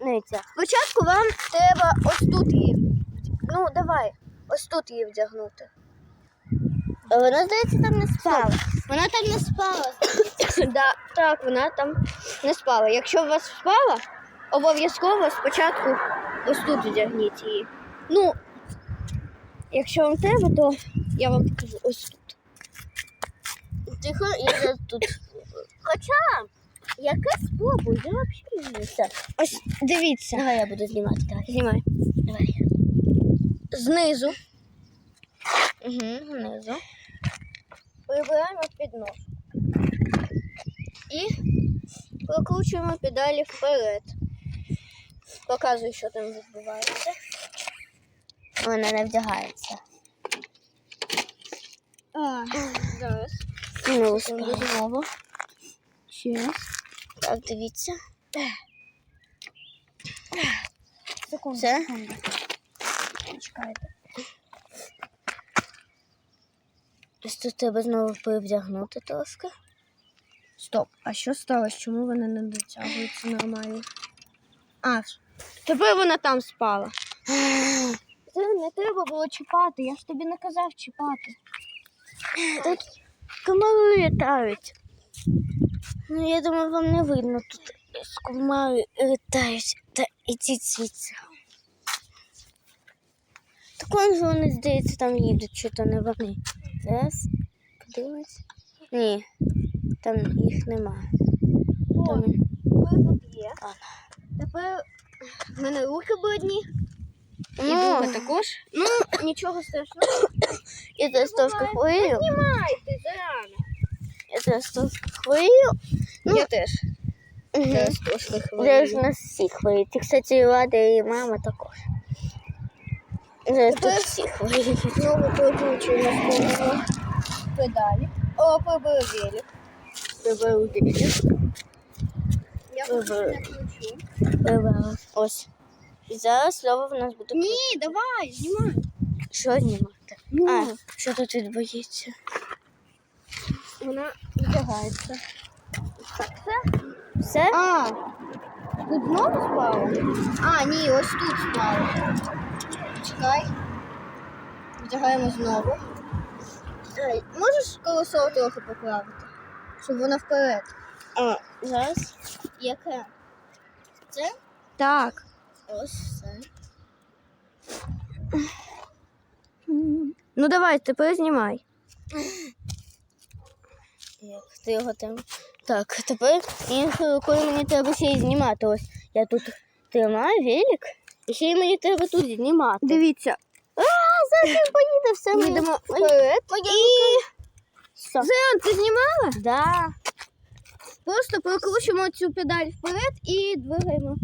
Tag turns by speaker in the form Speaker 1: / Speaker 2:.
Speaker 1: Дивіться.
Speaker 2: Спочатку вам треба ось тут її. Ну, давай, ось тут її вдягнути.
Speaker 1: А Вона, здається, там не спала.
Speaker 2: Вона там не спала. да, так, вона там не спала. Якщо у вас спала, обов'язково спочатку ось тут вдягніть її. Ну, якщо вам треба, то я вам покажу ось тут.
Speaker 1: Тихо, я тут. Хоча, яке спробуй, я взагалі не все.
Speaker 2: Ось дивіться.
Speaker 1: Давай я буду знімати, давай.
Speaker 2: Знімай.
Speaker 1: Давай.
Speaker 2: Знизу
Speaker 1: Угу, внизу.
Speaker 2: прибираємо під нос. І прокручуємо педалі вперед. Показую, що там відбувається.
Speaker 1: Вона не вдягається.
Speaker 2: А, зараз.
Speaker 1: Ну,
Speaker 2: знову. Ще раз.
Speaker 1: Так, дивіться.
Speaker 2: Секунду,
Speaker 1: Все?
Speaker 2: секунду. Чекайте.
Speaker 1: Ось тут треба знову перевдягнути трошки.
Speaker 2: Стоп, а що сталося? Чому вона не дотягується нормально? А, тепер вона там спала. Це не треба було чіпати, я ж тобі не казав чіпати.
Speaker 1: Так комари літають. Ну, я думаю, вам не видно тут комари літають. Та ідіть звідси. Так вон же вони, здається, там їдуть, чи то не вони. Зараз подивимось. Ні, там їх нема.
Speaker 2: О,
Speaker 1: Там...
Speaker 2: є.
Speaker 1: А.
Speaker 2: Тепер в мене руки брудні. І
Speaker 1: Ну,
Speaker 2: також. Ну, нічого страшного.
Speaker 1: я зараз трошки хворію.
Speaker 2: Знімайте зарано.
Speaker 1: Зараз трошки. Ну,
Speaker 2: Я теж.
Speaker 1: Мгм.
Speaker 2: Зараз трошки
Speaker 1: Зараз нас всі хворіють. І, кстати, і Лада, і мама також. Зараз тут всі хворіють.
Speaker 2: Знову прокручуємо знову педалі. О, прибили велик.
Speaker 1: Приберу дивіться.
Speaker 2: Я включу.
Speaker 1: Прибрала. Ось. І зараз слово в нас буде
Speaker 2: Ні, давай, знімай.
Speaker 1: що знімати.
Speaker 2: Ну.
Speaker 1: А, що тут відбувається?
Speaker 2: Вона вдягається. Все?
Speaker 1: Все?
Speaker 2: А, тут знову спала? А, ні, ось тут спала. Чекай. Вдягаємо знову. Ай, можеш колесо трохи поправити? Щоб вона вперед.
Speaker 1: А, зараз.
Speaker 2: Яке?
Speaker 1: Це?
Speaker 2: Так.
Speaker 1: Ось все.
Speaker 2: Ну давай, тепер знімай.
Speaker 1: Як ти його там. Так, тепер іншою рукою мені треба ще й знімати. Ось я тут тримаю велик, і ще й мені треба тут знімати.
Speaker 2: Дивіться.
Speaker 1: А, зараз поїде все.
Speaker 2: Ми йдемо вперед. І... Зен, ти знімала?
Speaker 1: Да.
Speaker 2: Просто прокручуємо цю педаль вперед і двигаємо